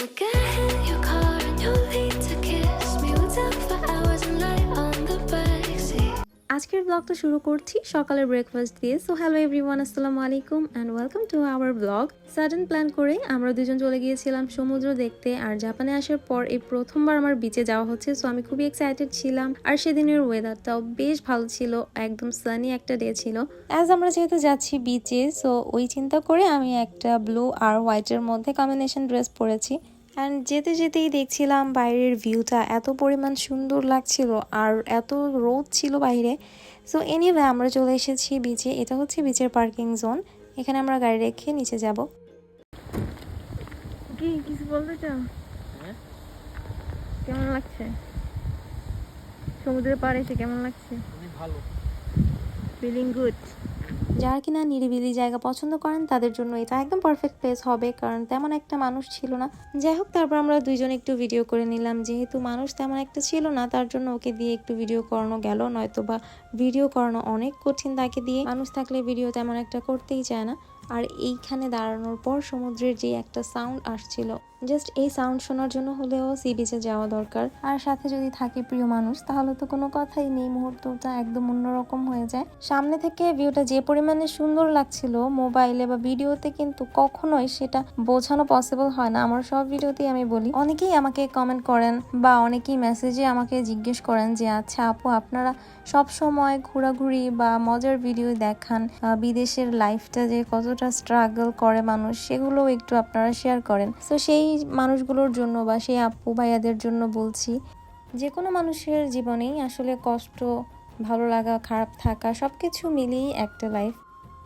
Look ahead. আজকের ব্লগটা শুরু করছি সকালের ব্রেকফাস্ট দিয়ে। সো হ্যালো এভরিওয়ান আসসালামু আলাইকুম and welcome to our blog sudden plan করে আমরা দুজন চলে গিয়েছিলাম সমুদ্র দেখতে আর জাপানে আসার পর এই প্রথমবার আমার বিচে যাওয়া হচ্ছে। সো আমি খুবই এক্সাইটেড ছিলাম আর সেদিনের ওয়েদারটাও বেশ ভালো ছিল, একদম সানি একটা ডে ছিল। অ্যাজ আমরা যেহেতু যাচ্ছি বিচে সো ওই চিন্তা করে আমি একটা ব্লু আর হোয়াইটের মধ্যে কম্বিনেশন ড্রেস পরেছি। অ্যান্ড যেতে যেতেই দেখছিলাম বাইরের ভিউটা এত পরিমাণ সুন্দর লাগছিল আর এত রোদ ছিল বাইরে। সো এনিওয়ে আমরা চলে এসেছি বিচে এটা হচ্ছে বিচের পার্কিং জোন এখানে আমরা গাড়ি রেখে নিচে যাব। কি কিছু বলতে চাও? কেমন লাগছে? সমুদ্রের পাড়ে এসে কেমন লাগছে? ভালো। ফিলিং গুড যারা কিনা নিরিবিলি জায়গা পছন্দ করেন, তাদের জন্য এটা একদম পারফেক্ট প্লেস হবে, কারণ তেমন একটা মানুষ ছিল না। যাই হোক, তারপর আমরা দুইজন একটু ভিডিও করে নিলাম। যেহেতু মানুষ তেমন একটা ছিল না, তার জন্য ওকে দিয়ে একটু ভিডিও করানো গেল। নয়তো বা ভিডিও করানো অনেক কঠিন তাকে দিয়ে। মানুষ থাকলে ভিডিও তেমন একটা করতেই চায় না। আর এইখানে দাঁড়ানোর পর সমুদ্রের যে একটা সাউন্ড আসছিল। জাস্ট এই সাউন্ড শোনার জন্য হলেও সি বিচে যাওয়া দরকার। আর সাথে যদি থাকে প্রিয় মানুষ, তাহলে তো কোনো কথাই নেই, মুহূর্তটা একদম অন্যরকম হয়ে যায়। সামনে থেকে ভিউটা যে পরিমাণে সুন্দর লাগছিল মোবাইলে বা ভিডিওতে কিন্তু কখনোই সেটা বোঝানো পসিবল হয় না। আমার সব ভিডিওতেই আমি বলি, অনেকেই আমাকে কমেন্ট করেন বা অনেকেই মেসেজে আমাকে জিজ্ঞেস করেন যে আচ্ছা আপু, আপনারা সব সময় ঘোরাঘুরি বা মজার ভিডিও দেখান বিদেশের লাইফটা যে কতটা স্ট্রাগল করে মানুষ সেগুলো একটু আপনারা শেয়ার করেন। তো সেই মানুষগুলোর জন্য বা সেই আপু ভাইয়াদের জন্য বলছি, যে কোনো মানুষের জীবনেই আসলে কষ্ট, ভালো লাগা, খারাপ থাকা সব কিছু মিলিয়েই একটা লাইফ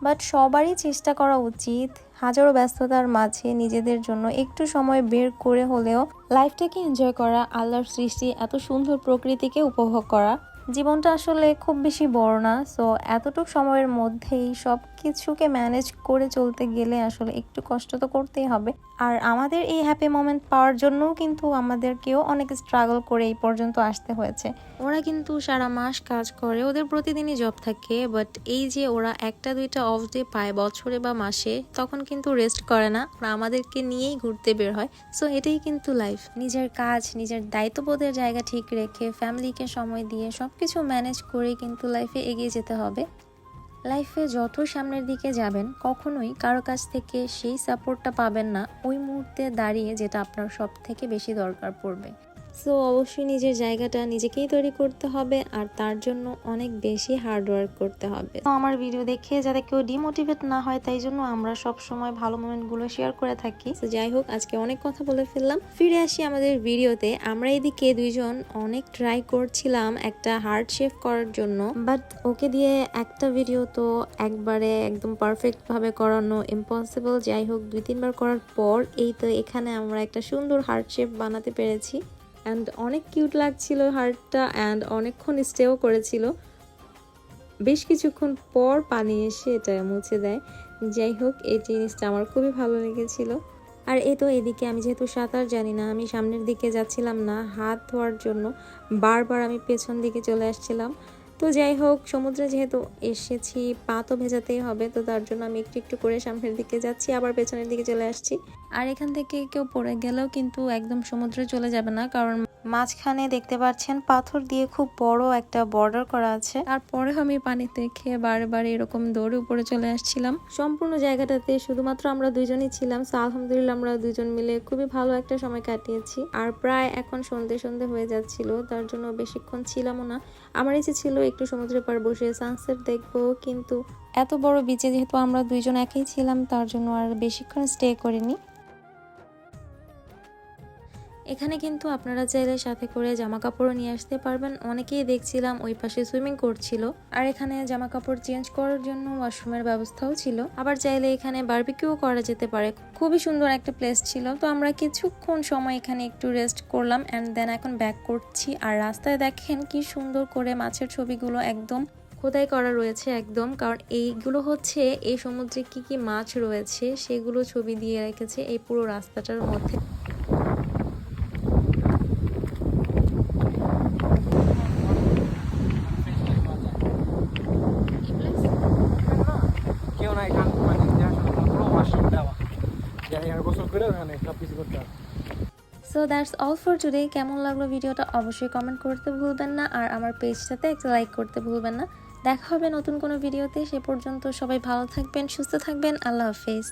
বাট সবারই চেষ্টা করা উচিত হাজারো ব্যস্ততার মাঝে নিজেদের জন্য একটু সময় বের করে হলেও লাইফটাকে এনজয় করা, আল্লাহর সৃষ্টি, এত সুন্দর প্রকৃতিকে উপভোগ করা। জীবনটা আসলে খুব বেশি বড় না। সো এতটুকু সময়ের মধ্যেই সব কিছুকে ম্যানেজ করে চলতে গেলে আসলে একটু কষ্ট তো করতেই হবে। আর আমাদের এই হ্যাপি মোমেন্ট পাওয়ার জন্যও কিন্তু আমাদেরকেও অনেক স্ট্রাগল করে এই পর্যন্ত আসতে হয়েছে। ওরা কিন্তু সারা মাস কাজ করে, ওদের প্রতিদিনই জব থাকে বাট এই যে ওরা একটা দুইটা অফ ডে পায় বছরে বা মাসে, তখন কিন্তু রেস্ট করে না। ওরা আমাদেরকে নিয়েই ঘুরতে বের হয়। সো এটাই কিন্তু লাইফ নিজের কাজ, নিজের দায়িত্ববোধের জায়গা ঠিক রেখে ফ্যামিলিকে সময় দিয়ে সবকিছু ম্যানেজ করে কিন্তু লাইফে এগিয়ে যেতে হবে। লাইফে যত সামনের দিকে যাবেন, কখনোই কারও কাছ থেকে সেই সাপোর্টটা পাবেন না। ওই মুহূর্তে দাঁড়িয়ে যেটা আপনার সব থেকে বেশি দরকার পড়বে। সো অবশ্যই নিজের জায়গাটা নিজেকেই তৈরি করতে হবে আর তার জন্য অনেক বেশি হার্ড ওয়ার্ক করতে হবে। তো আমার ভিডিও দেখে যাতে কেউ ডিমোটিভেট না হয় তাই জন্য আমরা সব সময় ভালো মোমেন্টগুলো শেয়ার করে থাকি। তো যাই হোক আজকে অনেক কথা বলে ফেললাম। ফিরে আসি আমাদের ভিডিওতে আমরা এদিকে দুইজন অনেক ট্রাই করছিলাম একটা হার্ড শেফ করার জন্য। বাট ওকে দিয়ে একটা ভিডিও তো একবারে একদম পারফেক্ট ভাবে করানো ইম্পসিবল যাই হোক দুই তিনবার করার পর এই তো এখানে আমরা একটা সুন্দর হার্ড শেপ বানাতে পেরেছি। অ্যান্ড অনেক কিউট লাগছিল হার্টটা অ্যান্ড অনেকক্ষণ স্টেও করেছিল। বেশ কিছুক্ষণ পর পানি এসে এটা মুছে দেয়। যাই হোক, এই জিনিসটা আমার খুবই ভালো লেগেছিল। আর এ তো এদিকে আমি যেহেতু সাঁতার জানি না, আমি সামনের দিকে যাচ্ছিলাম না, হাত ধোয়ার জন্য বারবার আমি পেছন দিকে চলে আসছিলাম। তো যাই হোক, সমুদ্রে যেহেতু এসেছি, পা তো ভেজাতেই হবে, তো তার জন্য আমি একটু একটু করে সামনের দিকে যাচ্ছি, আবার পেছনের দিকে চলে আসছি। আর এখান থেকে কেউ পড়ে গেলেও কিন্তু একদম সমুদ্রে চলে যাবে না, কারণ মাঝখানে দেখতে পাচ্ছেন পাথর দিয়ে খুব বড় একটা বর্ডার করা আছে। আর তারপরে আমি পানিতে খেয়ে বারে এরকম দৌড়ে উপরে চলে আসছিলাম। সম্পূর্ণ জায়গাটাতে শুধুমাত্র আমরা দুইজনই ছিলাম সো আলহামদুলিল্লাহ আমরা দুজন মিলে খুবই ভালো একটা সময় কাটিয়েছি। আর প্রায় এখন সন্ধে সন্ধে হয়ে যাচ্ছিল, তার জন্য বেশিক্ষণ ছিলামও না। আমার ইচ্ছে ছিল একটু সমুদ্রের পার বসে সানসেট দেখব, কিন্তু এত বড় বিচে যেহেতু আমরা দুইজন একই ছিলাম, তার জন্য আর বেশিক্ষণ স্টে করিনি। এখানে কিন্তু আপনারা চাইলে সাথে করে জামা কাপড়ও নিয়ে আসতে পারবেন। অনেকেই দেখছিলাম ওই পাশে সুইমিং করছিল। আর এখানে জামা কাপড় চেঞ্জ করার জন্য ওয়াশরুমের ব্যবস্থাও ছিল। আবার চাইলে এখানে বারবিকিউ করা যেতে পারে। খুবই সুন্দর একটা প্লেস ছিল। তো আমরা কিছুক্ষণ সময় এখানে একটু রেস্ট করলাম অ্যান্ড দেন এখন ব্যাক করছি। আর রাস্তায় দেখেন কি সুন্দর করে মাছের ছবিগুলো একদম খোদাই করা রয়েছে একদম। কারণ এইগুলো হচ্ছে, এই সমুদ্রে কি কি মাছ রয়েছে, সেগুলো ছবি দিয়ে রেখেছে এই পুরো রাস্তাটার মধ্যে। কেউ মানে পুরো দেওয়া করে ওখানে সব কিছু করতে so that's all for today কেমন লাগল ভিডিওটা অবশ্যই কমেন্ট করতে ভুলবেন না, আর আমার পেজটাতে একটা লাইক করতে ভুলবেন না। দেখা হবে নতুন কোনো ভিডিওতে, সে পর্যন্ত সবাই ভালো থাকবেন, সুস্থ থাকবেন। আল্লাহ হাফেজ।